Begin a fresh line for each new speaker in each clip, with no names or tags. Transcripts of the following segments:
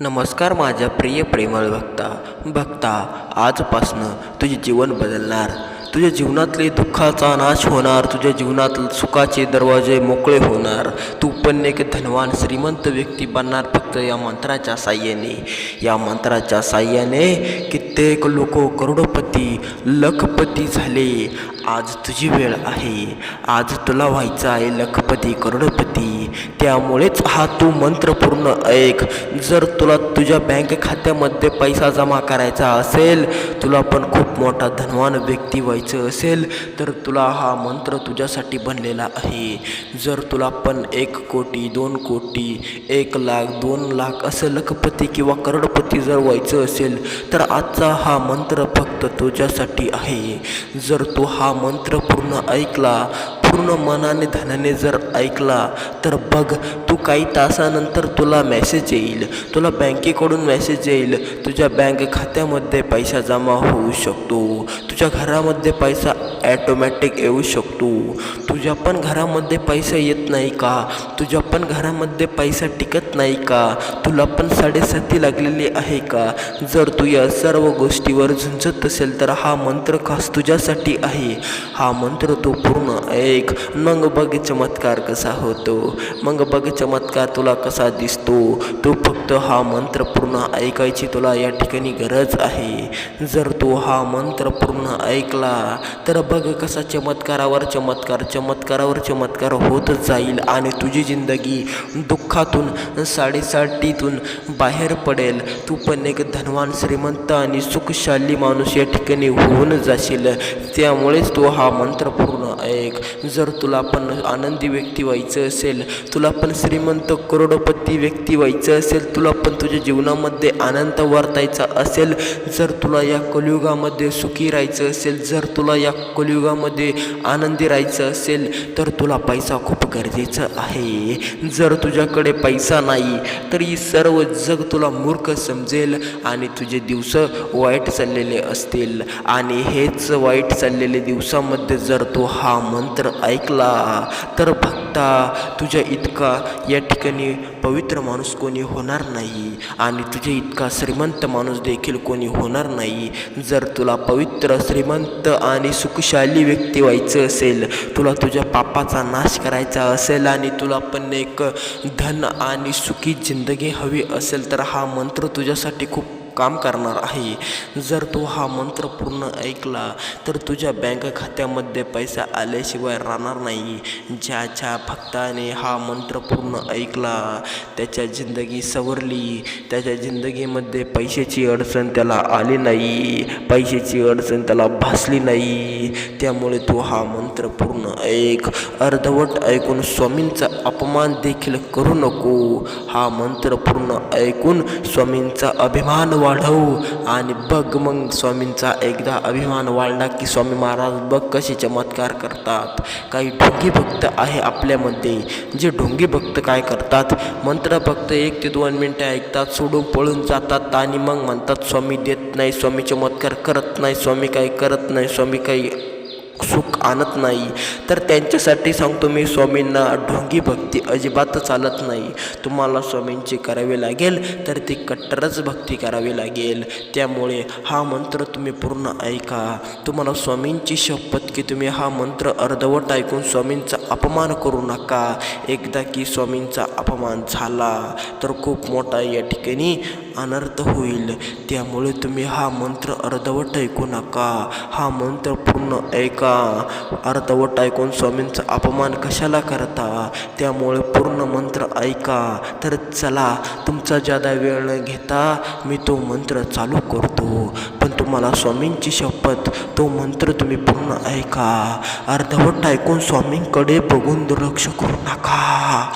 नमस्कार माझ्या प्रिय प्रेमळ भक्ता भक्ता आजपासनं तुझे जीवन बदलणार. तुझ्या जीवनातले दुःखाचा नाश होणार तुझ्या जीवनात सुखाचे दरवाजे मोकळे होणार. तू पण एक धनवान श्रीमंत व्यक्ती बनणार फक्त या मंत्राच्या साह्याने. या मंत्राच्या साह्याने कित्येक लोक करोडपती लखपती झाले. आज तुझी वेळ आहे. आज तुला व्हायचं आहे लखपती करोडपती. त्यामुळेच हा तू मंत्र पूर्ण ऐक जर तुला तुझ्या बँक खात्यामध्ये पैसा जमा करायचा असेल तुला पण खूप मोठा धनवान व्यक्ती व्हायचं असेल तर तुला हा मंत्र तुझ्यासाठी बनलेला आहे. जर तुला पण एक कोटी दोन कोटी एक लाख दोन लाख असं लखपती किंवा करोडपती जर व्हायचं असेल तर आजचा हा मंत्र फक्त तुझ्यासाठी आहे. जर तू हा मंत्र पूर्ण ऐकला पूर्ण मनाने धनाने जर ऐकला तर बघ तू काही तासानंतर तुला मेसेज येईल. तुला बँकेकडून मेसेज येईल. तुझ्या बँक खात्यामध्ये पैसा जमा होऊ शकतो. तुझ्या घरामध्ये पैसा ॲटोमॅटिक येऊ शकतो. तुझ्या पण घरामध्ये पैसा येत नाही का? तुझ्या पण घरामध्ये पैसा टिकत नाही का? तुला पण साडेसाती लागलेली आहे का? जर तू या सर्व गोष्टीवर झुंजत असेल तर हा मंत्र खास तुझ्यासाठी आहे. हा मंत्र तू पूर्ण ऐक. मग बघ चमत्कार कसा होतो. मग बघ चमत्कार तुला कसा दिसतो. तू फक्त हा मंत्र पूर्ण ऐकायची तुला या ठिकाणी गरज आहे. जर तू हा मंत्र पूर्ण ऐकला तर बघ कसा चमत्कारावर चमत्कार चमत्कारावर चमत्कार होत जाईल आणि तुझी जिंदगी दुःखातून साडेसाठीतून बाहेर पडेल. तू पण एक धनवान श्रीमंत आणि सुखशाली माणूस या ठिकाणी होऊन जाशील. त्यामुळेच तू हा मंत्र पूर्ण ऐक जर तुला पण आनंदी व्यक्ती व्हायचं असेल तुला पण श्रीमंत करोडपती व्यक्ती व्हायचं असेल तुला पण तुझ्या जीवनामध्ये आनंद वर्तायचा असेल जर तुला या कलियुगामध्ये सुखी राहायचं असेल जर तुला या कलियुगामध्ये आनंदी राहायचं असेल तर तुला पैसा खूप गरजेचं आहे. जर तुझ्याकडे पैसा नाही तर ही सर्व जग तुला मूर्ख समजेल आणि तुझे दिवस वाईट चाललेले असतील. आणि हेच वाईट चाललेले दिवसामध्ये जर तू हा मंत्र ऐकला तर भक्ता तुझ्या इतका या ठिकाणी पवित्र माणूस कोणी होणार नाही आणि तुझ्या इतका श्रीमंत माणूस देखील कोणी होणार नाही. जर तुला पवित्र श्रीमंत आणि सुखशाली व्यक्ती व्हायचं असेल तुला तुझ्या पापाचा नाश करायचा असेल आणि तुला पण एक धन आणि सुखी जिंदगी हवी असेल तर हा मंत्र तुझ्यासाठी खूप काम करणार आहे. जर तू हा मंत्र पूर्ण ऐकला तर तुझ्या बँक खात्यामध्ये पैसा आल्याशिवाय राहणार नाही. ज्याच्या भक्ताने हा मंत्र पूर्ण ऐकला त्याच्या जिंदगी सवरली. त्याच्या जिंदगीमध्ये पैशाची अडचण त्याला आली नाही. पैशाची अडचण त्याला भासली नाही. त्यामुळे तू हा मंत्र पूर्ण ऐक. अर्धवट ऐकून स्वामींचा अपमान देखील करू नको. हा मंत्र पूर्ण ऐकून स्वामींचा अभिमान वाढवू. आणि बघ मग स्वामींचा एकदा अभिमान वाढला की स्वामी महाराज बघ कसे चमत्कार करतात. काही ढोंगी भक्त आहे आपल्यामध्ये. जे ढोंगी भक्त काय करतात? मंत्र फक्त एक ते दोन मिनटं ऐकतात सोडून पळून जातात आणि मग म्हणतात स्वामी देत नाही स्वामी चमत्कार करत नाही स्वामी काही करत नाही स्वामी काही सुख आणत नाही. तर त्यांच्यासाठी सांगतो मी स्वामींना ढोंगी भक्ती अजिबात चालत नाही. तुम्हाला स्वामींची करावी लागेल तर ती कट्टरच भक्ती करावी लागेल. त्यामुळे हा मंत्र तुम्ही पूर्ण ऐका. तुम्हाला स्वामींची शपथ की तुम्ही हा मंत्र अर्धवट ऐकून स्वामींचा अपमान करू नका. एकदा की स्वामींचा अपमान झाला तर खूप मोठा या ठिकाणी अनर्थ होईल. त्यामुळे तुम्ही हा मंत्र अर्धवट ऐकू नका. हा मंत्र पूर्ण ऐका. अर्धवट ऐकून स्वामींचा अपमान कशाला करता? त्यामुळे पूर्ण मंत्र ऐका. तर चला तुमचा ज्यादा वेळ न घेता मी तो मंत्र चालू करतो. पण तुम्हाला स्वामींची शपथ तो मंत्र तुम्ही पूर्ण ऐका. अर्धवट ऐकून स्वामींकडे बघून दुर्लक्ष करू नका.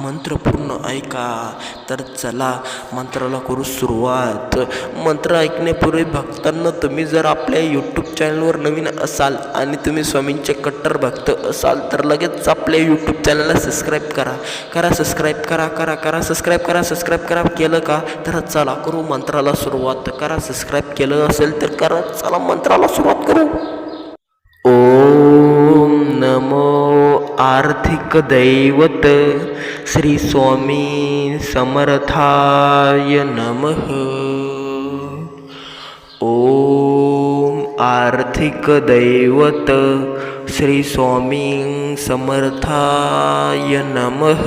मंत्र पूर्ण ऐका. तर चला मंत्राला करू सुरुवात. मंत्र ऐकण्यापूर्वी भक्तांना तुम्ही जर आपल्या यूट्यूब चॅनलवर नवीन असाल आणि तुम्ही स्वामींचे कट्टर भक्त असाल तर लगेच आपल्या यूट्यूब चॅनलला सबस्क्राईब करा. करा सबस्क्राईब करा करा करा सबस्क्राईब करा सबस्क्राईब करा. केलं का? तर चला करू मंत्राला सुरुवात. करा सबस्क्राईब केलं असेल तर करा. चला मंत्राला सुरुवात करू. ओम नमो आर्थिक दैवत श्री स्वामी समर्थाय नमः। ओम आर्थिक दैवत श्री स्वामी समर्थाय नमः।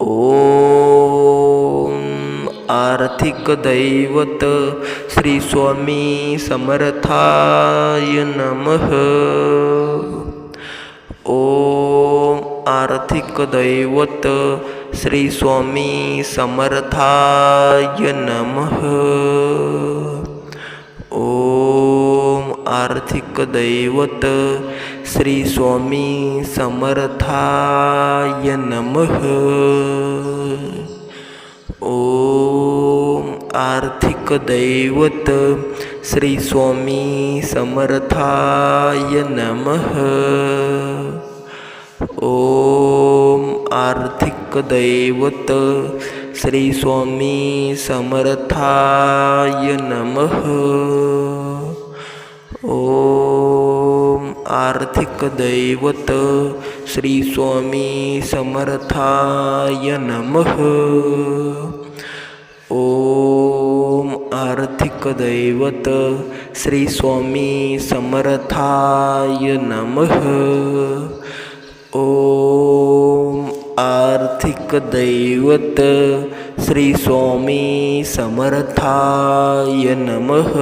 ओम आर्थिक दैवत श्री स्वामी समर्थाय नमः. ओम आर्थिक दैवत श्री स्वामी समर्थाय नमः. ओम आर्थिक दैवत श्री स्वामी समर्थाय नमः. ओम आर्थिक दैवत श्री स्वामी समर्थाय नमः। ओम आर्थिक दैवत श्री स्वामी समर्थाय नमः। ओम आर्थिक दैवत श्री स्वामी समर्थाय नमः। ओम आर्थिक दैवत श्री स्वामी समर्थाय नमः. ओम आर्थिक दैवत श्री स्वामी समर्थाय नमः.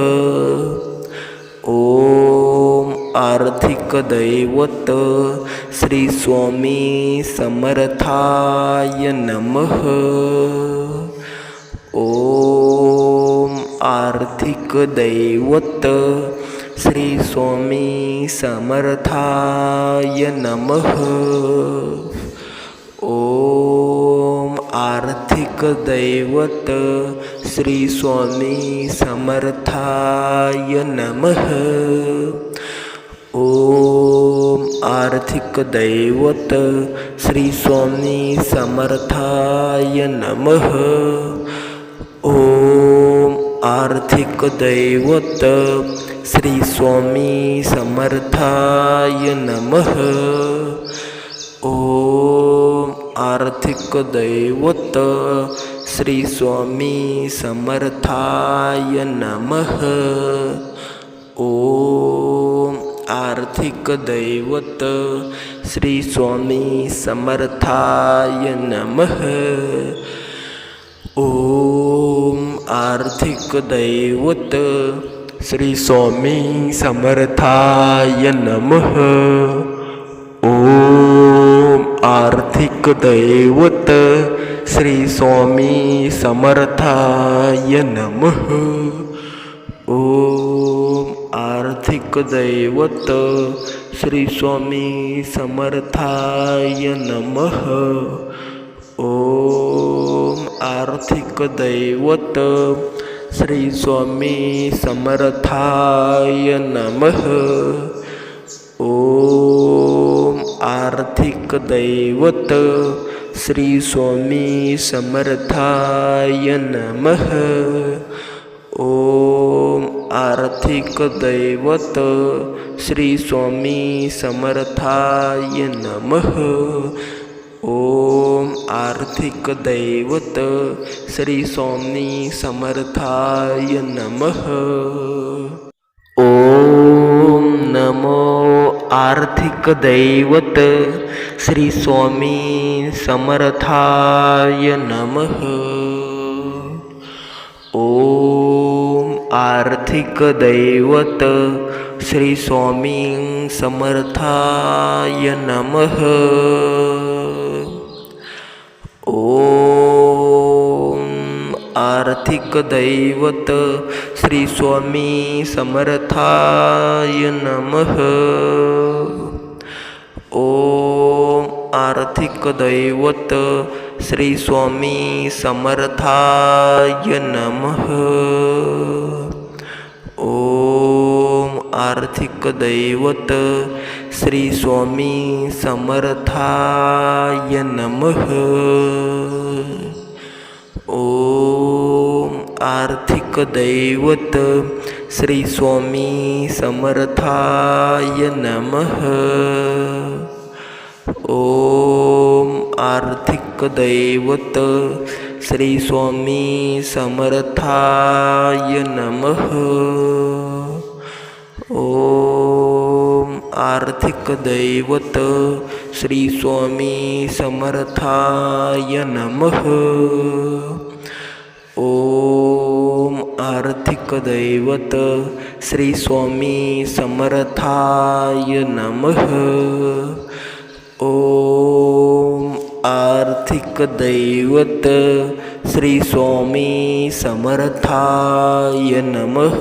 ओम आर्थिक दैवत श्री स्वामी समर्थाय नमः. ओम आर्थिक दैवत श्री स्वामी समर्थाय नमः. ओम आर्थिक दैवत श्री स्वामी समर्थाय नमः. ओम आर्थिक दैवत श्री स्वामी समर्थाय नमः. ओम आर्थिक दैवत श्री स्वामी समर्थाय नमः। ओम आर्थिक दैवत श्री स्वामी समर्थाय नमः। ओम आर्थिक दैवत श्री स्वामी समर्थाय नमः। ओम आर्थिक दैवत श्री स्वामी समर्थाय नमः. ओम आर्थिक दैवत श्री स्वामी समर्थाय नमः. ओम आर्थिक दैवत श्री स्वामी समर्थाय नमः. ओम आर्थिक दैवत श्री स्वामी समर्थाय नमः। ओम आर्थिक दैवत श्री स्वामी समर्थाय नम। ओम आर्थिक दैवत श्री स्वामी समर्थाय नमः। ओम आर्थिक दैवत श्री स्वामी समर्थाय नमः। ओम नमो आर्थिक दैवत श्री स्वामी समर्थाय नमः। ओम आर्थिक दैवत श्री स्वामी समर्थाय नमः। आर्थिक दैवत श्री स्वामी समर्थाय नमः. ओम आर्थिक दैवत श्री स्वामी समर्थाय नमः. ओम आर्थिक दैवत श्री स्वामी समर्थाय नमः. आर्थिक दैवत श्री स्वामी समर्थाय नमः। ओम आर्थिक दैवत श्री स्वामी समर्थाय नमः। ओम आर्थिक दैवत श्री स्वामी समर्थाय नमः। वासुदेवदैवत श्रीस्वामी समर्थाय नमः. ॐ आर्थिकदैवत श्रीस्वामी समर्थाय नमः.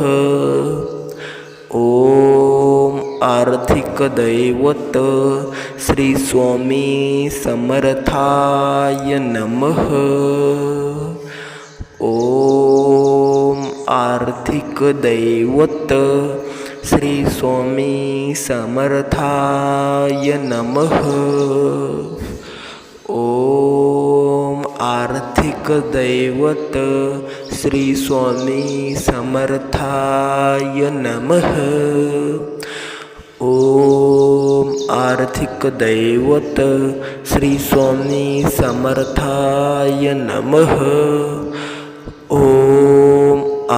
ॐ आर्थिकदैवत श्रीस्वामी समर्थाय नमः. ॐ आर्थिक दैवत श्री स्वामी समर्थाय नमः. ओम आर्थिक दैवत श्री स्वामी समर्थाय नमः. ओम आर्थिक दैवत श्री स्वामी समर्थाय नमः.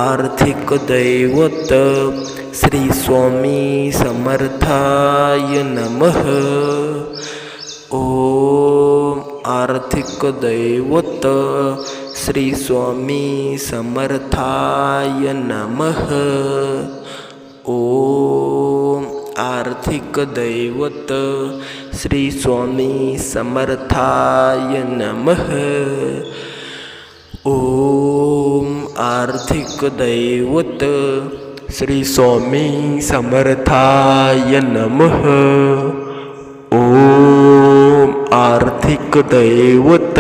आर्थिक दैवत श्री स्वामी समर्थाय नमः. ओम आर्थिक दैवत श्री स्वामी समर्थाय नमः. ओम आर्थिक दैवत श्री स्वामी समर्थाय नमः. ओम आर्थिक दैवत श्री स्वामी समर्थाय नमः. ओम आर्थिक दैवत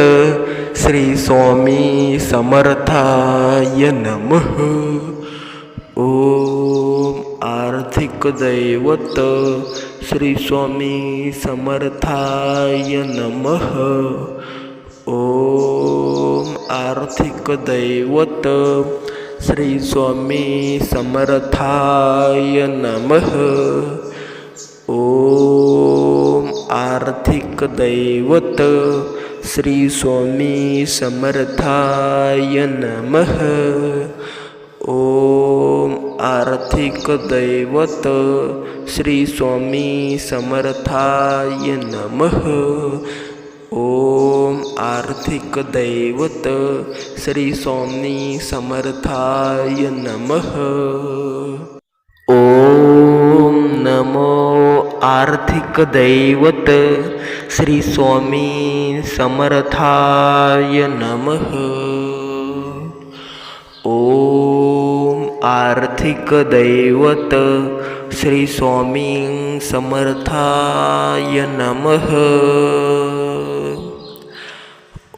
श्री स्वामी समर्थाय नमः. ओम आर्थिक दैवत श्री स्वामी समर्थाय नमः. ओम आर्थिक दैवत श्री स्वामी समर्थाय नमः। ओम आर्थिक दैवत श्री स्वामी समर्थाय नमः। ओम आर्थिक दैवत श्री स्वामी समर्थाय नमः। आर्थिक दैवत श्री स्वामी समर्थाय नमः। ओम नमो आर्थिक दैवत श्री स्वामी समर्थाय नमः। ओम आर्थिक दैवत श्री स्वामी समर्थाय नमः।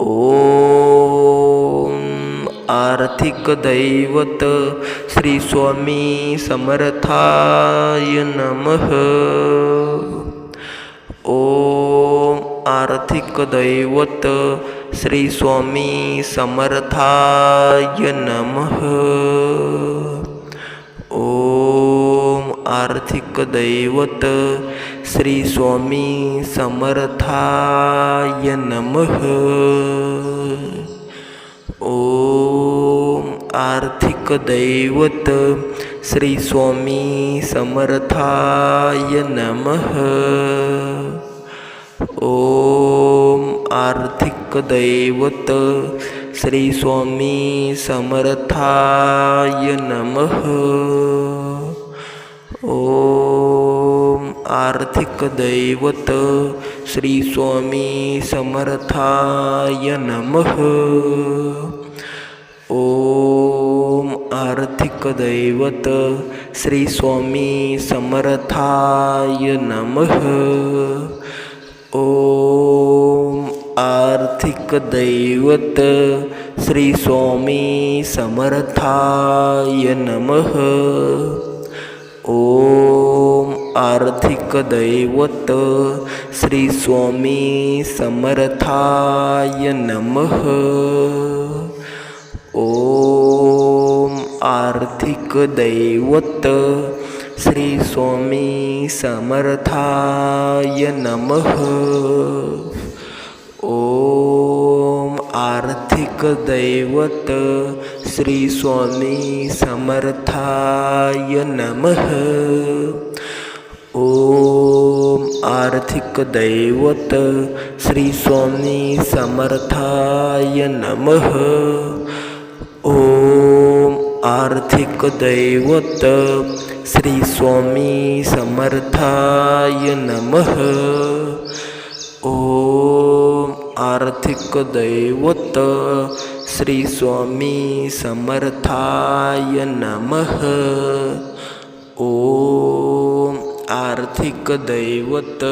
ओम आर्थिक दैवत श्री स्वामी समर्थाय नमः। ओम आर्थिक दैवत श्री स्वामी समर्थाय नमः। आर्थिक दैवत श्री स्वामी समर्थाय नमः। ओम आर्थिक दैवत श्री स्वामी समर्थाय नमः। ओम आर्थिक दैवत श्री स्वामी समर्थाय नमः। ओम आर्थिक दैवत श्री स्वामी समर्थाय नमः। ओम आर्थिक दैवत श्री स्वामी समर्थाय नमः। ओम आर्थिक दैवत श्री स्वामी समर्थाय नमः। ओम आर्थिक दैवत श्री स्वामी समर्थाय नमः। ओम आर्थिक दैवत श्री स्वामी समर्थाय नमः। ओम आर्थिक दैवत श्री स्वामी समर्थाय नमः। ओम आर्थिक दैवत श्री स्वामी समर्थाय नमः। ओम आर्थिक दैवत श्री स्वामी समर्थाय नमः। ओम आर्थिक दैवत श्री स्वामी समर्थाय नमः। ओम आर्थिक दैवत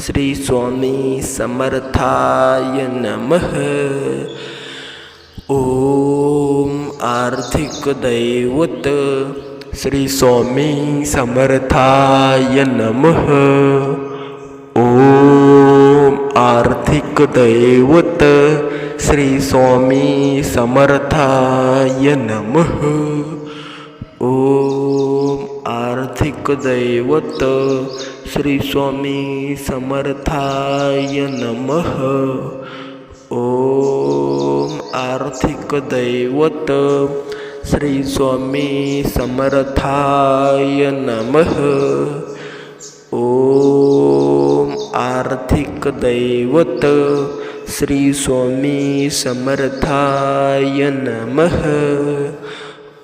श्री स्वामी समर्थाय नमः। ओम आर्थिक दैवत श्री स्वामी समर्थाय नमः। ओम आर्थिक दैवत श्री स्वामी समर्थाय नमः। ओम आर्थिक दैवत श्री स्वामी समर्थाय नमः। ओम आर्थिक दैवत श्री स्वामी समर्थाय नमः। ओम आर्थिक दैवत श्री स्वामी समर्थाय नमः।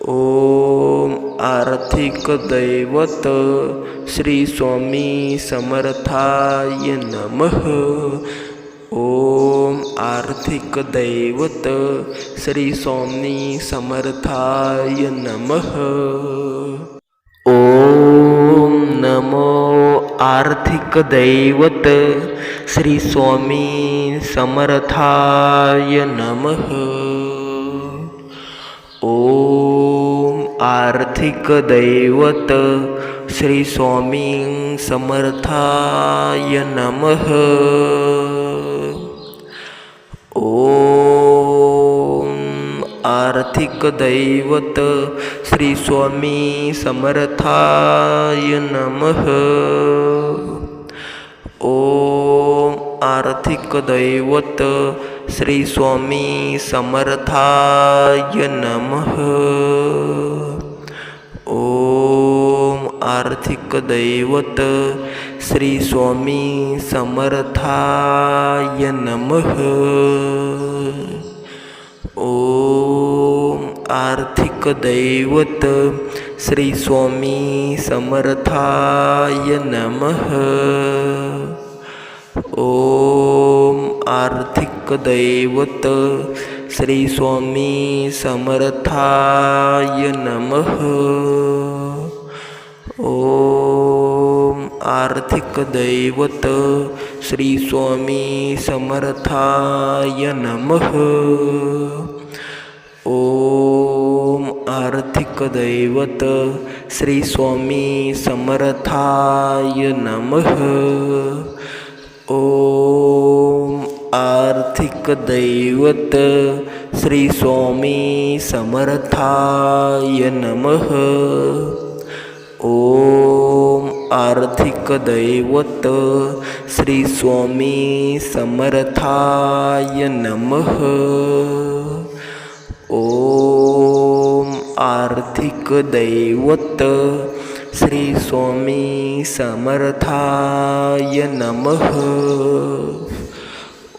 ओम आर्थिक दैवत श्री स्वामी समर्थाय नमः। ओम आर्थिक दैवत श्री स्वामी समर्थाय नमः। ओम नमो आर्थिक दैवत श्री स्वामी समर्थाय नमः। ओम आर्थिक दैवत श्री स्वामी समर्थाय नमः। ओम आर्थिक दैवत श्री स्वामी समर्थाय नमः। ओम आर्थिक दैवत श्री स्वामी समर्थाय नमः। ओम आर्थिक दैवत श्री स्वामी समर्थाय नमः। ओम आर्थिक दैवत श्री स्वामी समर्थाय नमः। ओम आर्थिक दैवत श्री स्वामी समर्थाय नमः। ओम आर्थिक दैवत श्री स्वामी समर्थाय नमः। ओम आर्थिक दैवत श्री स्वामी समर्थाय नमः. ओम आर्थिक दैवत श्री स्वामी समर्थाय नमः. ओम आर्थिक दैवत श्री स्वामी समर्थाय नमः. ओम आर्थिक दैवत श्री स्वामी समर्थाय नमः।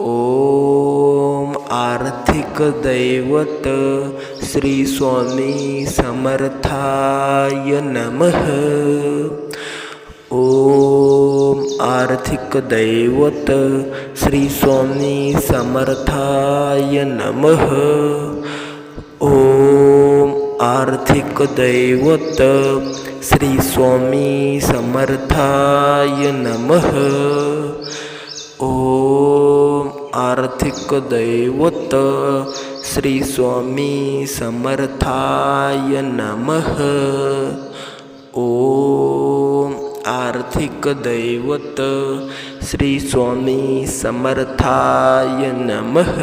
ओम आर्थिक दैवत श्री स्वामी समर्थाय नमः। ओम आर्थिक दैवत श्री स्वामी समर्थाय नमः। आर्थिक दैवत श्री स्वामी समर्थाय नमः. ओम आर्थिक दैवत श्री स्वामी समर्थाय नमः. ओम आर्थिक दैवत श्री स्वामी समर्थाय नमः.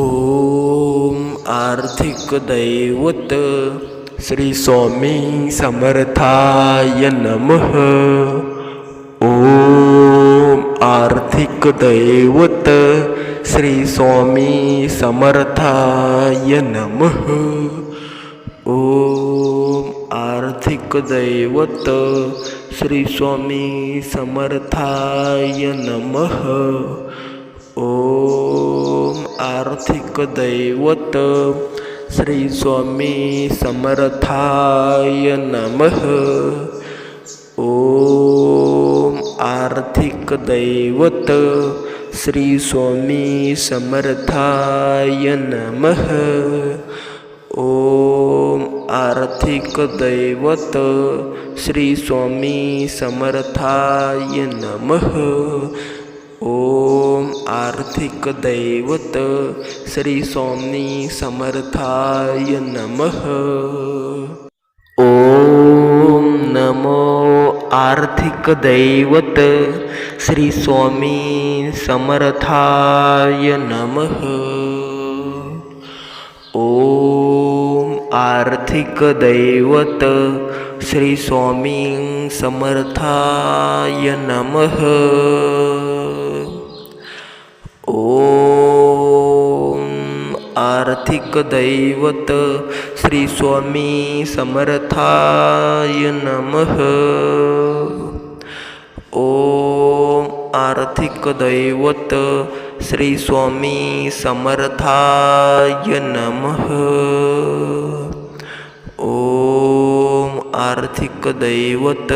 ओम आर्थिक दैवत श्री स्वामी समर्थाय नमः. ओम आर्थिक दैवत श्री स्वामी समर्थाय नमः. ओम आर्थिक दैवत श्री स्वामी समर्थाय नमः. ओम आर्थिक दैवत श्री स्वामी समर्थाय नमः। ओम आर्थिक दैवत श्री स्वामी समर्थाय नमः। ओम आर्थिक दैवत श्री स्वामी समर्थाय नमः। ओम आर्थिक दैवत श्री स्वामी समर्थाय नमः। ओम नमो आर्थिक दैवत श्री स्वामी समर्थाय नमः। ओम आर्थिक दैवत श्री स्वामी समर्थाय नमः। आर्थिक दैवत श्री स्वामी समर्थाय नमः। ओम आर्थिक दैवत श्री स्वामी समर्थाय नमः। ओम आर्थिक दैवत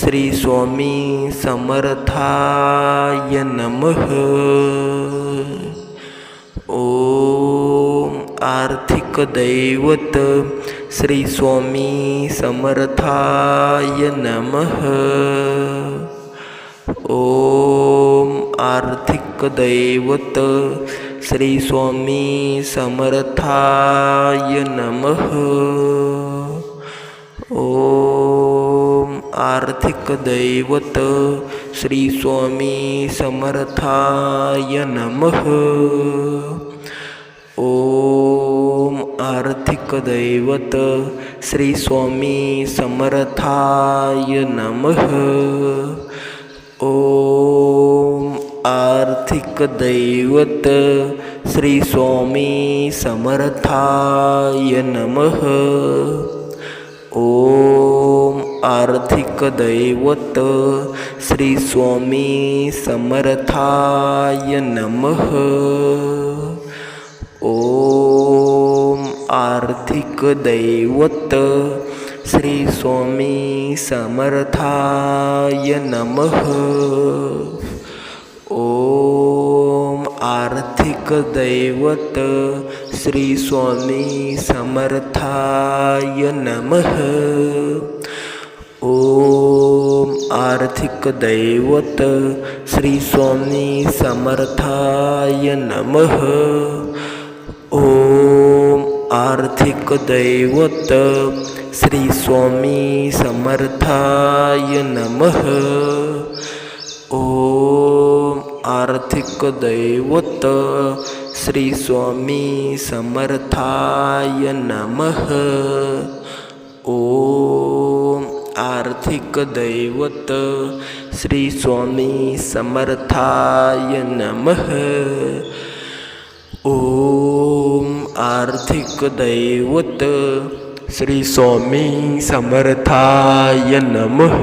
श्री स्वामी समर्थाय नमः। ओम आर्थिक दैवत श्री स्वामी समर्थाय नमः। ओम आर्थिक दैवत श्री स्वामी समर्थाय नमः। ओम आर्थिक दैवत श्री स्वामी समर्थाय नमः। ओम आर्थिक दैवत श्री स्वामी समर्थाय नमः. ओम आर्थिक दैवत श्री स्वामी समर्थाय नमः. ओम आर्थिक दैवत श्री स्वामी समर्थाय नमः. ओम आर्थिक दैवत श्री स्वामी समर्थाय नमः। ओम आर्थिक दैवत श्री स्वामी समर्थाय नमः। ओम आर्थिक दैवत श्री स्वामी समर्थाय नमः। ओ आर्थिक दैवत श्री स्वामी समर्थाय नमः. ओम आर्थिक दैवत श्री स्वामी समर्थाय नमः. ओम आर्थिक दैवत श्री स्वामी समर्थाय नमः. ओम आर्थिक दैवत श्री स्वामी समर्थाय नमः.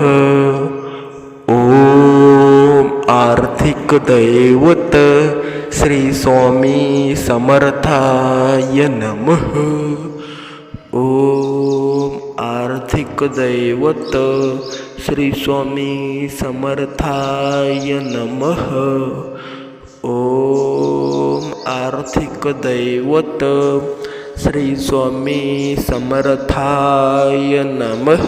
ओम आर्थिक दैवत श्री स्वामी समर्थाय नमः. ओम आर्थिक दैवत श्री स्वामी समर्थाय नमः. ओम आर्थिक दैवत श्री स्वामी समर्थाय नमः.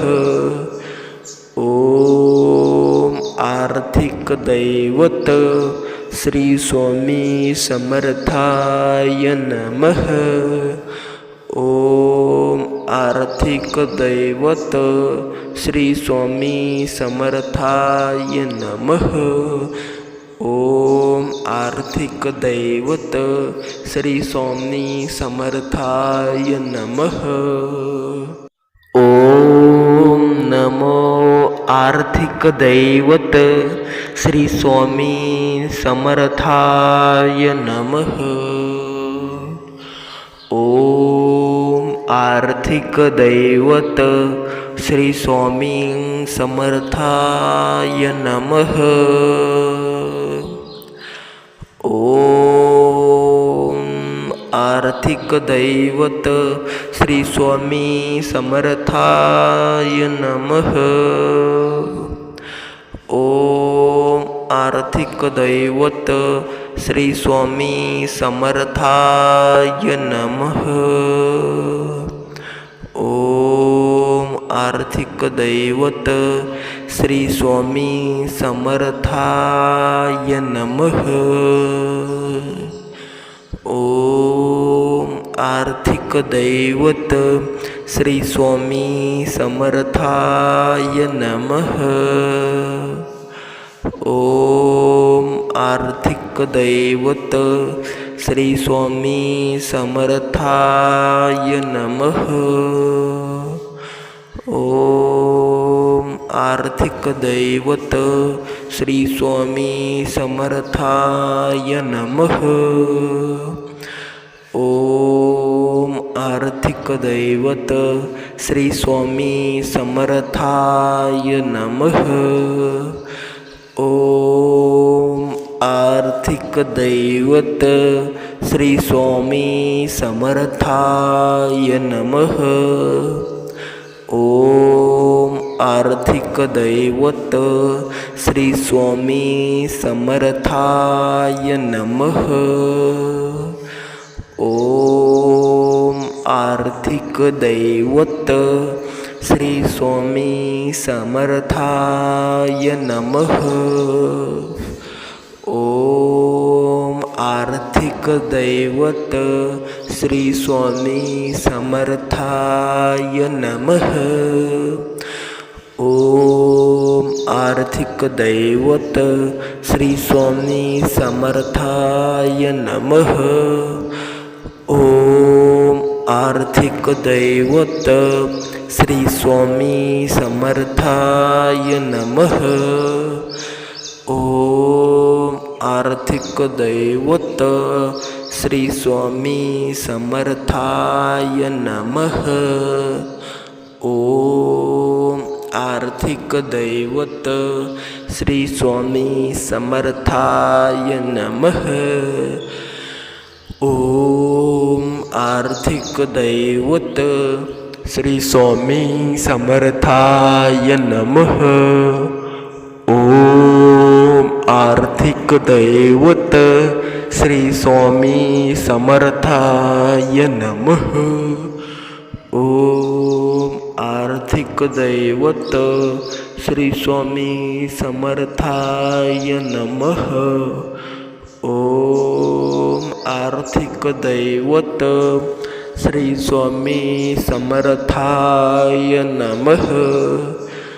ओम आर्थिक दैवत श्री स्वामी समर्थाय नमः. ओम आर्थिक दैवत श्री स्वामी समर्थाय नमः. ओम आर्थिक दैवत श्री स्वामी समर्थाय नमः। ओम नमो आर्थिक दैवत श्री स्वामी समर्थाय नमः। ओम आर्थिक दैवत श्री स्वामी समर्थाय नमः। आर्थिक दैवत श्री स्वामी समर्थाय नमः। ओम आर्थिक दैवत श्री स्वामी समर्थाय नमः। ओम आर्थिक दैवत श्री स्वामी समर्थाय नमः। ओम आर्थिक दैवत श्री स्वामी समर्थाय नमः। ओम आर्थिक दैवत श्री स्वामी समर्थाय नमः। ओम आर्थिक दैवत श्री स्वामी समर्थाय नमः। ओम आर्थिक दैवत श्री स्वामी समर्थाय नमः। ओम आर्थिक दैवत श्री स्वामी समर्थाय नमः। ओम आर्थिक दैवत श्री स्वामी समर्थाय नमः। आर्थिक दैवत श्री स्वामी समर्थाय नमः. ओम आर्थिक दैवत श्री स्वामी समर्थाय नमः. ओम आर्थिक दैवत श्री स्वामी समर्थाय नमः. आर्थिक दैवत श्री स्वामी समर्थाय नमः. ओम आर्थिक दैवत श्री स्वामी समर्थाय नमः. ओम आर्थिक दैवत श्री स्वामी समर्थाय नमः. ओम आर्थिक दैवत श्री स्वामी समर्थाय नमः. ओम आर्थिक दैवत श्री स्वामी समर्थाय नमः. ओम आर्थिक दैवत श्री स्वामी समर्थाय नमः. ओम आर्थिक दैवत श्री स्वामी समर्थाय नमः।